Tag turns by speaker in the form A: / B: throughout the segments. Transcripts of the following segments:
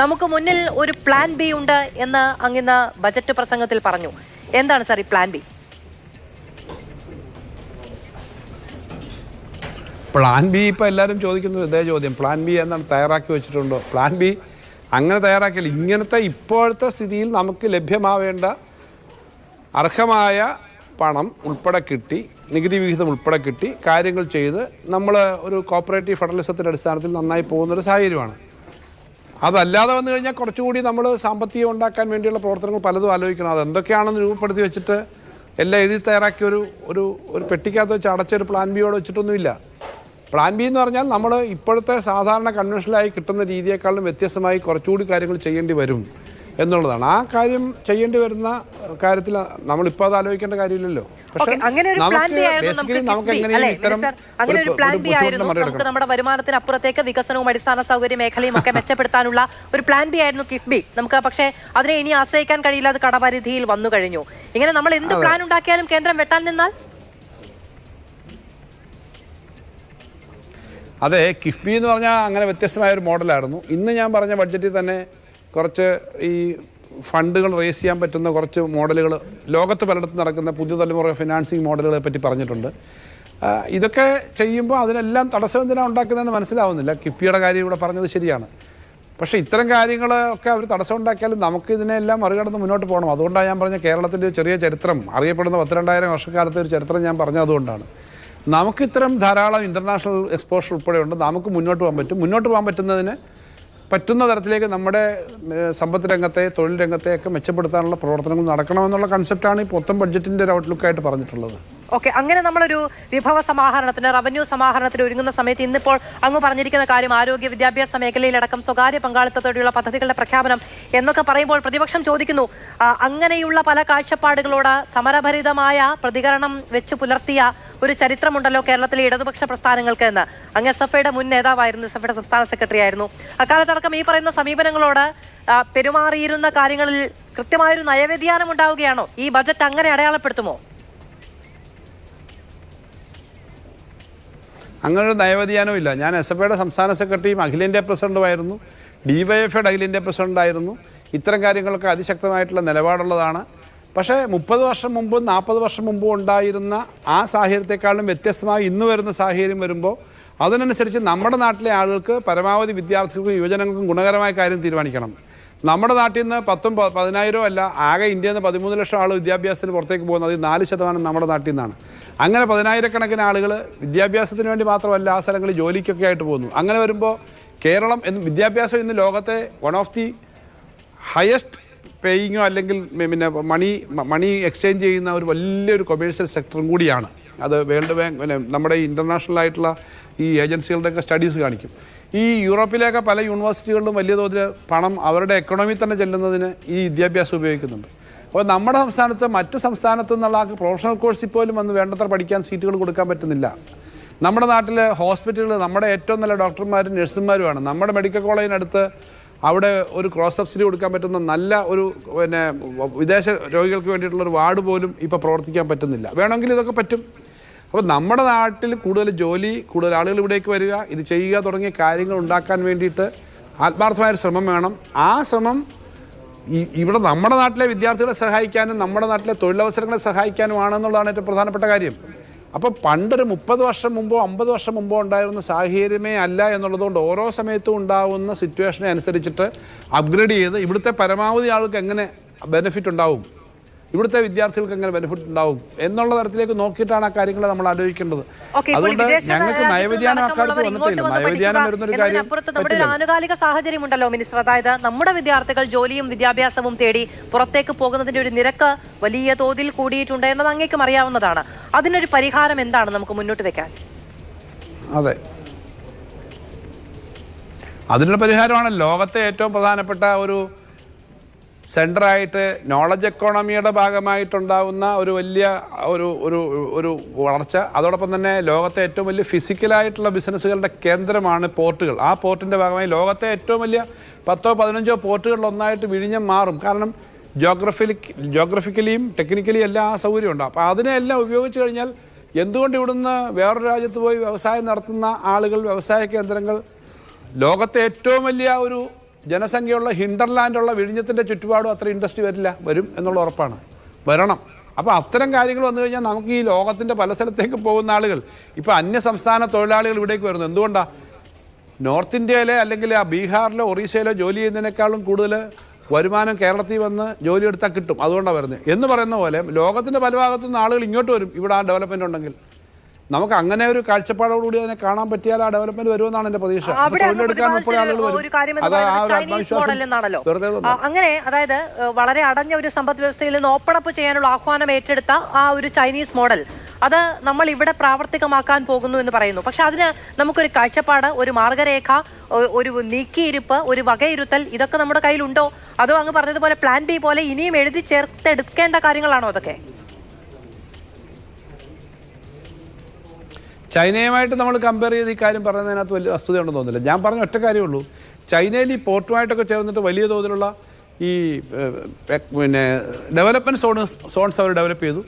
A: നമുക്ക് മുന്നിൽ ഒരു പ്ലാൻ ബി ഉണ്ട് എന്ന് അങ്ങിന്ന് ബജറ്റ് പ്രസംഗത്തിൽ പറഞ്ഞു. എന്താണ് സാർ ഈ പ്ലാൻ ബി
B: പ്ലാൻ ബി ഇപ്പോൾ എല്ലാവരും ചോദിക്കുന്നത് ഇതേ ചോദ്യം. പ്ലാൻ ബി എന്താണ് തയ്യാറാക്കി വെച്ചിട്ടുണ്ടോ? പ്ലാൻ ബി അങ്ങനെ തയ്യാറാക്കിയാൽ ഇങ്ങനത്തെ ഇപ്പോഴത്തെ സ്ഥിതിയിൽ നമുക്ക് ലഭ്യമാവേണ്ട അർഹമായ പണം ഉൾപ്പെടെ കിട്ടി നികുതി വിഹിതം ഉൾപ്പെടെ കിട്ടി കാര്യങ്ങൾ ചെയ്ത് നമ്മൾ ഒരു കോപ്പറേറ്റീവ് ഫെഡറലിസത്തിന്റെ അടിസ്ഥാനത്തിൽ നന്നായി പോകുന്നൊരു സാഹചര്യമാണ്. അതല്ലാതെ വന്നു കഴിഞ്ഞാൽ കുറച്ചുകൂടി നമ്മൾ സാമ്പത്തികം ഉണ്ടാക്കാൻ വേണ്ടിയുള്ള പ്രവർത്തനങ്ങൾ പലതും ആലോചിക്കണം. അത് എന്തൊക്കെയാണെന്ന് രൂപപ്പെടുത്തി വെച്ചിട്ട് എല്ലാം എഴുതി തയ്യാറാക്കി ഒരു ഒരു ഒരു പെട്ടിക്കകത്ത് വെച്ച് അടച്ചൊരു പ്ലാൻ ബിയോട് വെച്ചിട്ടൊന്നുമില്ല. പ്ലാൻ ബി എന്ന് പറഞ്ഞാൽ നമ്മൾ ഇപ്പോഴത്തെ സാധാരണ കൺവെൻഷനായി കിട്ടുന്ന രീതിയേക്കാളും വ്യത്യസ്തമായി കുറച്ചുകൂടി കാര്യങ്ങൾ ചെയ്യേണ്ടി വരും. എന്നുള്ളതാണ്. ആ കാര്യം ചെയ്യേണ്ടി വരുന്ന കാര്യത്തിൽ നമ്മളിപ്പോൾ അത് ആലോചിക്കേണ്ട കാര്യമില്ലല്ലോ.
A: പക്ഷേ അങ്ങനെ ഒരു പ്ലാൻ ബി ആയിരുന്നു നമുക്ക് നമ്മുടെ വരുമാനത്തിനപ്പുറത്തേക്ക് വികസനവും അടിസ്ഥാന സൗകര്യ മേഖലയും ഒക്കെ മെച്ചപ്പെടുത്താനുള്ള ഒരു പ്ലാൻ ബി ആയിരുന്നു കിഫ്ബി നമുക്ക് പക്ഷേ അതിനെ ഇനി ആശ്രയിക്കാൻ കഴിയില്ല. അത് കടപരിധിയിൽ വന്നു കഴിഞ്ഞു. ഇങ്ങനെ നമ്മൾ എന്ത് പ്ലാൻ ഉണ്ടാക്കിയാലും കേന്ദ്രം വെട്ടാൻ നിന്നാൽ?
B: അതെ കിഫ്ബി എന്ന് പറഞ്ഞാൽ അങ്ങനെ വ്യത്യസ്തമായ ഒരു മോഡലായിരുന്നു. ഇന്ന് ഞാൻ പറഞ്ഞ ബഡ്ജറ്റിൽ തന്നെ കുറച്ച് ഈ ഫണ്ടുകൾ റേസ് ചെയ്യാൻ പറ്റുന്ന കുറച്ച് മോഡലുകൾ ലോകത്ത് പലയിടത്തും നടക്കുന്ന പുതിയ തലമുറ ഫിനാൻസിങ് മോഡലുകളെ പറ്റി പറഞ്ഞിട്ടുണ്ട്. ഇതൊക്കെ ചെയ്യുമ്പോൾ അതിനെല്ലാം തടസ്സം എന്തിനാണ് ഉണ്ടാക്കുന്നതെന്ന് മനസ്സിലാവുന്നില്ല. കിഫ്ബിയുടെ കാര്യം ഇവിടെ പറഞ്ഞത് ശരിയാണ്. പക്ഷേ ഇത്തരം കാര്യങ്ങളൊക്കെ അവർ തടസ്സം ഉണ്ടാക്കിയാലും നമുക്ക് ഇതിനെല്ലാം മറികടന്ന് മുന്നോട്ട് പോകണം. അതുകൊണ്ടാണ് ഞാൻ പറഞ്ഞ കേരളത്തിന്റെ ഒരു ചെറിയ ചരിത്രം. അറിയപ്പെടുന്ന പത്തിരണ്ടായിരം വർഷക്കാലത്തെ ഒരു ചരിത്രം ഞാൻ പറഞ്ഞത് അതുകൊണ്ടാണ്. നമുക്ക് ഇത്തരം ധാരാളം ഇന്റർനാഷണൽ എക്സ്പോഷർ ഉൾപ്പെടെയുണ്ട്. നമുക്ക് മുന്നോട്ട് പോകാൻ പറ്റും. മുന്നോട്ട് പോകാൻ പറ്റുന്നതിന് പറ്റുന്ന തരത്തിലേക്ക് നമ്മുടെ സമ്പദ് രംഗത്തെ തൊഴിൽ രംഗത്തെയൊക്കെ മെച്ചപ്പെടുത്താനുള്ള പ്രവർത്തനങ്ങൾ നടക്കണമെന്നുള്ള കൺസെപ്റ്റാണ് ഈ മൊത്തം ബഡ്ജറ്റിന്റെ ഒരു ഔട്ട്ലുക്കായിട്ട് പറഞ്ഞിട്ടുള്ളത്.
A: ഓക്കെ അങ്ങനെ നമ്മളൊരു വിഭവ സമാഹരണത്തിന് റവന്യൂ സമാഹരണത്തിന് ഒരുങ്ങുന്ന സമയത്ത് ഇന്നിപ്പോൾ അങ്ങ് പറഞ്ഞിരിക്കുന്ന കാര്യം ആരോഗ്യ വിദ്യാഭ്യാസ മേഖലയിലടക്കം സ്വകാര്യ പങ്കാളിത്തത്തോടെയുള്ള പദ്ധതികളുടെ പ്രഖ്യാപനം എന്നൊക്കെ പറയുമ്പോൾ പ്രതിപക്ഷം ചോദിക്കുന്നു അങ്ങനെയുള്ള പല കാഴ്ചപ്പാടുകളോട് സമരഭരിതമായ പ്രതികരണം വെച്ച് പുലർത്തിയ ഒരു ചരിത്രമുണ്ടല്ലോ കേരളത്തിലെ ഇടതുപക്ഷ പ്രസ്ഥാനങ്ങൾക്ക് എന്ന്. അങ്ങ് എസ് എഫ് ഐയുടെ മുൻ നേതാവായിരുന്നു എസ് എഫ് ഐയുടെ സംസ്ഥാന സെക്രട്ടറി ആയിരുന്നു. അക്കാലത്തടക്കം ഈ പറയുന്ന സമീപനങ്ങളോട് പെരുമാറിയിരുന്ന കാര്യങ്ങളിൽ കൃത്യമായൊരു നയവ്യതിയാനം ഉണ്ടാവുകയാണോ? ഈ ബജറ്റ് അങ്ങനെ അടയാളപ്പെടുത്തുമോ?
B: അങ്ങനൊരു ഇല്ല. ഞാൻ എസ് എഫ് ഐയുടെ സംസ്ഥാന സെക്രട്ടറിയും അഖിലേന്ത്യാ പ്രസിഡന്റുമായിരുന്നു. ഡി വൈ എഫ് ഐയുടെ അഖിലേന്ത്യാ പ്രസിഡന്റായിരുന്നു. ഇത്തരം കാര്യങ്ങളൊക്കെ അതിശക്തമായിട്ടുള്ള നിലപാടുള്ളതാണ് പക്ഷേ മുപ്പത് വർഷം മുമ്പും നാൽപ്പത് വർഷം മുമ്പും ഉണ്ടായിരുന്ന ആ സാഹചര്യത്തെക്കാളും വ്യത്യസ്തമായി ഇന്ന് വരുന്ന സാഹചര്യം വരുമ്പോൾ അതിനനുസരിച്ച് നമ്മുടെ നാട്ടിലെ ആളുകൾക്ക് പരമാവധി വിദ്യാർത്ഥികൾക്കും യുവജനങ്ങൾക്കും ഗുണകരമായ കാര്യം തീരുമാനിക്കണം. നമ്മുടെ നാട്ടിൽ നിന്ന് പത്തും പതിനായിരവും അല്ല ആകെ ഇന്ത്യയിൽ നിന്ന് പതിമൂന്ന് ലക്ഷം ആൾ വിദ്യാഭ്യാസത്തിന് പുറത്തേക്ക് പോകുന്നത് നാല് ശതമാനം നമ്മുടെ നാട്ടിൽ നിന്നാണ്. അങ്ങനെ പതിനായിരക്കണക്കിന് ആളുകൾ വിദ്യാഭ്യാസത്തിന് വേണ്ടി മാത്രമല്ല ആ സ്ഥലങ്ങളിൽ ജോലിക്കൊക്കെ ആയിട്ട് പോകുന്നു. അങ്ങനെ വരുമ്പോൾ കേരളം എന്ന് വിദ്യാഭ്യാസം ഇന്ന് ലോകത്തെ വൺ ഓഫ് ദി ഹയസ്റ്റ് പേയിങ്ങോ അല്ലെങ്കിൽ പിന്നെ മണി മണി എക്സ്ചേഞ്ച് ചെയ്യുന്ന ഒരു വലിയൊരു കൊമേഴ്ഷ്യൽ സെക്ടറും കൂടിയാണ്. അത് വേൾഡ് ബാങ്ക് പിന്നെ നമ്മുടെ ഇന്റർനാഷണൽ ആയിട്ടുള്ള ഈ ഏജൻസികളുടെയൊക്കെ സ്റ്റഡീസ് കാണിക്കും. ഈ യൂറോപ്പിലെയൊക്കെ പല യൂണിവേഴ്സിറ്റികളിലും വലിയ തോതിൽ പണം അവരുടെ എക്കണോമി തന്നെ ചെല്ലുന്നതിന് ഈ വിദ്യാഭ്യാസം ഉപയോഗിക്കുന്നുണ്ട്. അപ്പോൾ നമ്മുടെ സംസ്ഥാനത്ത് മറ്റ് സംസ്ഥാനത്തു നിന്നുള്ള പ്രൊഫഷണൽ കോഴ്സിൽ പോലും വന്ന് വേണ്ടത്ര പഠിക്കാൻ സീറ്റുകൾ കൊടുക്കാൻ പറ്റുന്നില്ല. നമ്മുടെ നാട്ടിലെ ഹോസ്പിറ്റലുകൾ നമ്മുടെ ഏറ്റവും നല്ല ഡോക്ടർമാരും നഴ്സുമാരുമാണ് നമ്മുടെ മെഡിക്കൽ കോളേജിനടുത്ത് അവിടെ ഒരു ക്രോസ് സബ്സിഡി കൊടുക്കാൻ പറ്റുന്ന നല്ല ഒരു പിന്നെ വിദേശ രോഗികൾക്ക് വേണ്ടിയിട്ടുള്ള ഒരു വാർഡ് പോലും ഇപ്പോൾ പ്രവർത്തിക്കാൻ പറ്റുന്നില്ല. വേണമെങ്കിൽ ഇതൊക്കെ പറ്റും. അപ്പോൾ നമ്മുടെ നാട്ടിൽ കൂടുതൽ ജോലി കൂടുതൽ ആളുകൾ ഇവിടേക്ക് വരിക ഇത് ചെയ്യുക തുടങ്ങിയ കാര്യങ്ങൾ ഉണ്ടാക്കാൻ വേണ്ടിയിട്ട് ആത്മാർത്ഥമായൊരു ശ്രമം വേണം. ആ ശ്രമം ഇവിടെ നമ്മുടെ നാട്ടിലെ വിദ്യാർത്ഥികളെ സഹായിക്കാനും നമ്മുടെ നാട്ടിലെ തൊഴിലവസരങ്ങളെ സഹായിക്കാനുമാണെന്നുള്ളതാണ് ഏറ്റവും പ്രധാനപ്പെട്ട കാര്യം. അപ്പോൾ പണ്ടൊരു മുപ്പത് വർഷം മുമ്പോ അമ്പത് വർഷം മുമ്പോ ഉണ്ടായിരുന്ന സാഹചര്യമേ അല്ല എന്നുള്ളതുകൊണ്ട് ഓരോ സമയത്തും ഉണ്ടാവുന്ന സിറ്റുവേഷനെ അനുസരിച്ചിട്ട് അപ്ഗ്രേഡ് ചെയ്ത് ഇവിടുത്തെ പരമാവധി ആൾക്ക് എങ്ങനെ ബെനിഫിറ്റ് ഉണ്ടാവും? ഇവിടുത്തെ വിദ്യാർത്ഥികൾക്ക് എങ്ങനെ ബെനിഫിറ്റ് ഉണ്ടാവും എന്നുള്ള തരത്തിലേക്ക് നോക്കിയിട്ടാണ് ആ കാര്യങ്ങൾ നമ്മൾ ആലോചിക്കേണ്ടത്. അതുകൊണ്ട് ഞങ്ങൾക്ക് നയവ്യതിയാനം അക്കാലത്ത് വന്നിട്ടില്ല.
A: വന്ന്
B: നയവ്യതിയാനം വരുന്നൊരു കാര്യം
A: നമ്മുടെ ഒരു ആനുകാലിക സാഹചര്യം ഉണ്ടല്ലോ മിനിസ്റ്റർ. അതായത് നമ്മുടെ വിദ്യാർത്ഥികൾ ജോലിയും വിദ്യാഭ്യാസവും തേടി പുറത്തേക്ക് പോകുന്നതിന്റെ ഒരു നിരക്ക് വലിയ തോതിൽ കൂടിയിട്ടുണ്ട് എന്നത് അങ്ങേക്കും അറിയാവുന്നതാണ്. അതിനൊരു പരിഹാരം എന്താണ് നമുക്ക് മുന്നോട്ട് വെക്കാൻ?
B: അതെ. അതിനുള്ള പരിഹാരമാണ് ലോകത്തെ ഏറ്റവും പ്രധാനപ്പെട്ട ഒരു സെന്ററായിട്ട് നോളജ് എക്കോണമിയുടെ ഭാഗമായിട്ടുണ്ടാവുന്ന ഒരു വലിയ ഒരു ഒരു ഒരു വളർച്ച അതോടൊപ്പം തന്നെ ലോകത്തെ ഏറ്റവും വലിയ ഫിസിക്കലായിട്ടുള്ള ബിസിനസ്സുകളുടെ കേന്ദ്രമാണ് പോർട്ടുകൾ. ആ പോർട്ടിന്റെ ഭാഗമായി ലോകത്തെ ഏറ്റവും വലിയ പത്തോ പതിനഞ്ചോ പോർട്ടുകളിൽ ഒന്നായിട്ട് വിഴിഞ്ഞം മാറും. കാരണം ജോഗ്രഫിലി ജോഗ്രഫിക്കലിയും ടെക്നിക്കലിയും എല്ലാം ആ സൗകര്യമുണ്ട്. അപ്പോൾ അതിനെല്ലാം ഉപയോഗിച്ച് കഴിഞ്ഞാൽ എന്തുകൊണ്ട് ഇവിടുന്ന് വേറൊരു രാജ്യത്ത് പോയി വ്യവസായം നടത്തുന്ന ആളുകൾ വ്യവസായ കേന്ദ്രങ്ങൾ ലോകത്തെ ഏറ്റവും വലിയ ഒരു ജനസംഖ്യയുള്ള ഹിൻഡർലാൻഡുള്ള വിഴിഞ്ഞത്തിന്റെ ചുറ്റുപാടും അത്ര ഇൻഡസ്ട്രി വരില്ല. വരും എന്നുള്ള ഉറപ്പാണ്. വരണം. അപ്പോൾ അത്തരം കാര്യങ്ങൾ വന്നു കഴിഞ്ഞാൽ നമുക്ക് ഈ ലോകത്തിന്റെ പല സ്ഥലത്തേക്ക് പോകുന്ന ആളുകൾ ഇപ്പോൾ അന്യ സംസ്ഥാന തൊഴിലാളികൾ ഇവിടേക്ക് വരുന്നു. എന്തുകൊണ്ടാണ് നോർത്ത് ഇന്ത്യയിലെ അല്ലെങ്കിൽ ആ ബീഹാറിലോ ഒറീസയിലോ ജോലി ചെയ്യുന്നതിനേക്കാളും കൂടുതൽ വരുമാനം കേരളത്തിൽ വന്ന് ജോലി എടുത്താൽ കിട്ടും. അതുകൊണ്ടാണ് വരുന്നത്. എന്ന് പറയുന്ന പോലെ ലോകത്തിന്റെ പല ഭാഗത്തുനിന്ന് ആളുകൾ ഇങ്ങോട്ട് വരും. ഇവിടെ ആ ഡെവലപ്മെന്റ് ഉണ്ടെങ്കിൽ. നമുക്ക് അങ്ങനെ ഒരു കാഴ്ചപ്പാടോടുകൂടി അതിനെ കാണാൻ പറ്റിയാൽ ആ ഡെവലപ്മെന്റ് വരുമെന്നാണ് എന്റെ പ്രതീക്ഷ.
A: അങ്ങനെ അതായത് വളരെ അടഞ്ഞ ഒരു സമ്പദ് വ്യവസ്ഥയിൽ നിന്ന് ഓപ്പൺ അപ്പ് ചെയ്യാനുള്ള ആഹ്വാനം ഏറ്റെടുത്ത ആ ഒരു ചൈനീസ് മോഡൽ അത് നമ്മൾ ഇവിടെ പ്രാവർത്തികമാക്കാൻ പോകുന്നു എന്ന് പറയുന്നു. പക്ഷെ അതിന് നമുക്കൊരു കാഴ്ചപ്പാട് ഒരു മാർഗരേഖ ഒരു നീക്കിയിരിപ്പ് ഒരു വകയിരുത്തൽ ഇതൊക്കെ നമ്മുടെ കയ്യിലുണ്ടോ? അതോ അങ്ങ് പറഞ്ഞതുപോലെ പ്ലാൻ ബി പോലെ ഇനിയും എഴുതി ചേർത്തെടുക്കേണ്ട കാര്യങ്ങളാണോ അതൊക്കെ?
B: ചൈനയുമായിട്ട് നമ്മൾ കമ്പയർ ചെയ്ത് ഈ കാര്യം പറയുന്നതിനകത്ത് വലിയ വസ്തുതയുണ്ടെന്ന് തോന്നുന്നില്ല. ഞാൻ പറഞ്ഞ ഒറ്റ കാര്യമുള്ളൂ ചൈനയിൽ ഈ പോർട്ടുമായിട്ടൊക്കെ ചേർന്നിട്ട് വലിയ തോതിലുള്ള ഈ പിന്നെ ഡെവലപ്മെന്റ് സോൺ സോൺസ് അവർ ഡെവലപ്പ് ചെയ്തു.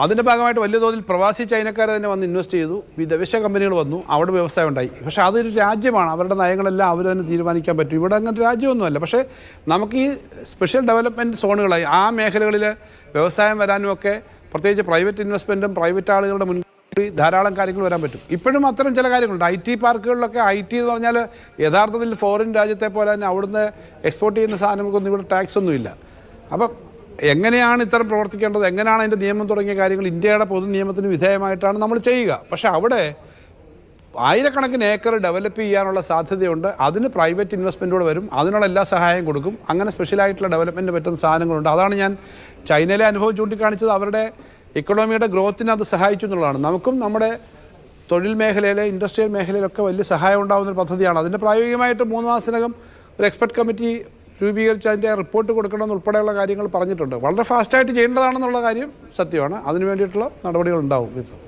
B: അതിന്റെ ഭാഗമായിട്ട് വലിയ തോതിൽ പ്രവാസി ചൈനക്കാർ തന്നെ വന്ന് ഇൻവെസ്റ്റ് ചെയ്തു. വിദേശ കമ്പനികൾ വന്നു. അവിടെ വ്യവസായം ഉണ്ടായി. പക്ഷേ അതൊരു രാജ്യമാണ്. അവരുടെ നയങ്ങളെല്ലാം അവർ തന്നെ തീരുമാനിക്കാൻ പറ്റും. ഇവിടെ അങ്ങനത്തെ രാജ്യമൊന്നുമല്ല. പക്ഷേ നമുക്ക് ഈ സ്പെഷ്യൽ ഡെവലപ്മെന്റ് സോണുകളായി ആ മേഖലകളിൽ വ്യവസായം വരാനുമൊക്കെ പ്രത്യേകിച്ച് പ്രൈവറ്റ് ഇൻവെസ്റ്റ്മെന്റും പ്രൈവറ്റ് ആളുകളുടെ മുൻ ധാരാളം കാര്യങ്ങൾ വരാൻ പറ്റും. ഇപ്പോഴും അത്തരം ചില കാര്യങ്ങളുണ്ട്. ഐ ടി പാർക്കുകളിലൊക്കെ ഐ ടി എന്ന് പറഞ്ഞാൽ യഥാർത്ഥത്തിൽ ഫോറിൻ രാജ്യത്തെ പോലെ തന്നെ അവിടുന്ന് എക്സ്പോർട്ട് ചെയ്യുന്ന സാധനങ്ങൾക്കൊന്നും ഇവിടെ ടാക്സ് ഒന്നുമില്ല അപ്പം എങ്ങനെയാണ് ഇത്തരം പ്രവർത്തിക്കേണ്ടത്? എങ്ങനെയാണ് അതിന്റെ നിയമം തുടങ്ങിയ കാര്യങ്ങൾ? ഇന്ത്യയുടെ പൊതു നിയമത്തിന് വിധേയമായിട്ടാണ് നമ്മൾ ചെയ്യുക. പക്ഷേ അവിടെ ആയിരക്കണക്കിന് ഏക്കർ ഡെവലപ്പ് ചെയ്യാനുള്ള സാധ്യതയുണ്ട്. അതിന് പ്രൈവറ്റ് ഇൻവെസ്റ്റ്മെന്റോട് വരും. അതിനുള്ള എല്ലാ സഹായം കൊടുക്കും. അങ്ങനെ സ്പെഷ്യലായിട്ടുള്ള ഡെവലപ്മെന്റ് പറ്റുന്ന സാധനങ്ങളുണ്ട്. അതാണ് ഞാൻ ചൈനയിലെ അനുഭവം ചൂണ്ടിക്കാണിച്ചത്. അവരുടെ ഇക്കണോമിയുടെ ഗ്രോത്തിന് അത് സഹായിച്ചു എന്നുള്ളതാണ്. നമുക്കും നമ്മുടെ തൊഴിൽ മേഖലയിലെ ഇൻഡസ്ട്രിയൽ മേഖലയിലൊക്കെ വലിയ സഹായം ഉണ്ടാകുന്ന ഒരു പദ്ധതിയാണ്. അതിന്റെ പ്രായോഗികമായിട്ട് മൂന്ന് മാസത്തിനകം ഒരു എക്സ്പെർട്ട് കമ്മിറ്റി രൂപീകരിച്ച് അതിന്റെ റിപ്പോർട്ട് കൊടുക്കണമെന്ന് ഉൾപ്പെടെയുള്ള കാര്യങ്ങൾ പറഞ്ഞിട്ടുണ്ട്. വളരെ ഫാസ്റ്റായിട്ട് ചെയ്യേണ്ടതാണെന്നുള്ള കാര്യം സത്യമാണ്. അതിന് വേണ്ടിയിട്ടുള്ള നടപടികൾ ഉണ്ടാവും ഇപ്പോൾ.